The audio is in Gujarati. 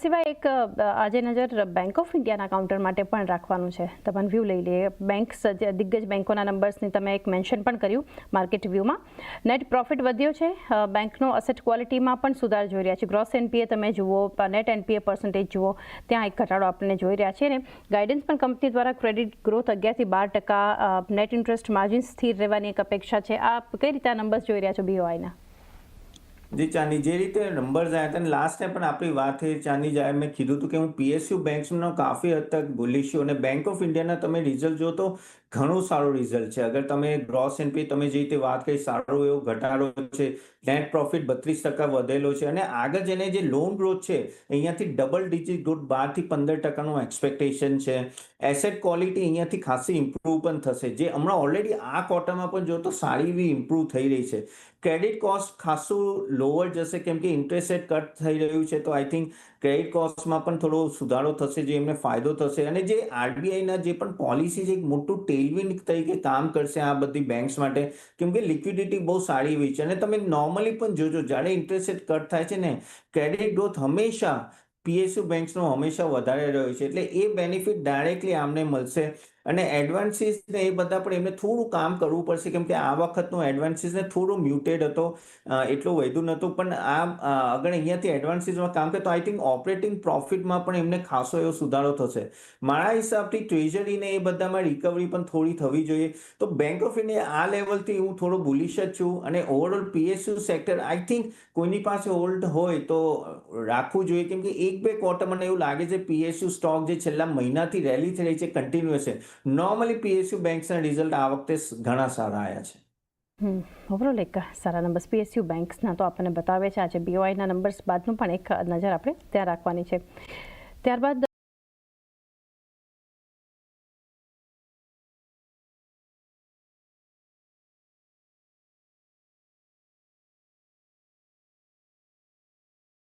સિવાય એક આજે નજર બેંક ઓફ ઇન્ડિયાના કાઉન્ટર માટે પણ રાખવાનું છે. તમને વ્યૂ લઈ લઈએ. બેંક દિગ્ગજ બેંકોના નંબર્સની તમે એક મેન્શન પણ કર્યું માર્કેટ વ્યૂમાં નેટ પ્રોફિટ વધ્યો છે. બેંકનો અસેટ ક્વોલિટીમાં પણ સુધાર જોઈ રહ્યા છે. ગ્રોસ એનપીએ તમે જુઓ નેટ એનપીએ પર્સન્ટેજ જુઓ, ત્યાં એક ઘટાડો આપણને જોઈ રહ્યા છે અને ગાઈડન્સ પણ કંપની દ્વારા ક્રેડિટ ગ્રોથ અગિયારથી બાર ટકા નેટ ઇન્ટરેસ્ટ માર્જિન સ્થિર રહેવાની એક અપેક્ષા છે. આ કઈ રીતે નંબર્સ જોઈ રહ્યા છો બીઓઆઈના જી ચાની જે રીતે નંબર્સ આવ્યા હતા લાસ્ટ ટાઈમ પણ આપણી વાત થઈ ચાની જાય મેં કીધું હતું કે હું પીએસયુ બેંક્સનો કાફી હદ તક છું અને બેંક ઓફ ઇન્ડિયાના તમે રિઝલ્ટ જો તો ઘણું સારું રિઝલ્ટ છે. અગર તમે ગ્રોસ એનપી તમે જે રીતે વાત કરી, સારો એવો ઘટાડો છે નેટ પ્રોફિટ બત્રીસ ટકા વધેલો છે અને આગળ જઈને જે લોન ગ્રોથ છે, અહીંયાથી ડબલ ડિજિટ ગ્રોથ બારથી પંદર ટકાનું એક્સપેક્ટેશન છે. એસેટ ક્વોલિટી અહીંયાથી ખાસી ઇમ્પ્રૂવ પણ થશે. જે હમણાં ઓલરેડી આ ક્વાર્ટરમાં પણ જો તો સારી એવી ઇમ્પ્રૂવ થઈ રહી છે. ક્રેડિટ કોસ્ટ ખાસું લોઅર જશે કેમ કે ઇન્ટરેસ્ટ રેટ કટ થઈ રહ્યું છે, તો આઈ થિંક ક્રેડિટ કોસ્ટમાં પણ થોડો સુધારો થશે, જે એમને ફાયદો થશે. અને જે આરબીઆઈના જે પણ પોલિસી છે, એક મોટું ટેલવિન તરીકે કામ કરશે આ બધી બેંક્સ માટે, કેમ કે લિક્વિડિટી બહુ સારી એવી છે. અને તમે નોર્મલી પણ જોજો, જ્યારે ઇન્ટરેસ્ટ રેટ કટ થાય છે ને ક્રેડિટ ગ્રોથ હંમેશા પીએસયુ બેંક્સનો હંમેશા વધારે રહ્યો છે. એટલે એ બેનિફિટ ડાયરેક્ટલી આમને મળશે. અને એડવાન્સીસ ને એ બધા પણ એમને થોડું કામ કરવું પડશે, કેમ કે આ વખતનો એડવાન્સીસ ને થોડો મ્યુટેડ હતો એટલું વધ્યું નહોતું, પણ આ આગળ અહીંયાથી એડવાન્સીસમાં કામ કરે તો આઈ થિંક ઓપરેટિંગ પ્રોફિટમાં પણ એમને ખાસો એવો સુધારો થશે. મારા હિસાબથી ટ્રેઝરીને એ બધામાં રિકવરી પણ થોડી થવી જોઈએ. તો બેંક ઓફ ઇન્ડિયા આ લેવલથી હું થોડો બુલિશ જ છું અને overall PSU sector I think કોઈની પાસે હોલ્ડ હોય તો રાખવું જોઈએ, કેમ કે એક બે ક્વાર્ટર મને એવું લાગે છે પીએસયુ સ્ટોક જે છેલ્લા મહિનાથી રેલી થઈ રહી છે કન્ટિન્યુઅસ છે. નોર્મલી પીએસયુ બેંક્સના રિઝલ્ટ આ વખતે ઘણા સારા આવ્યા છે. ઓવરઓલ એક સારા નંબર્સ પીએસયુ બેંક્સના તો આપણને બતાવે છે, આજે બીઓઆઈના નંબર્સ બાદનું પણ એક નજર આપણે ત્યાં રાખવાની છે. ત્યારબાદ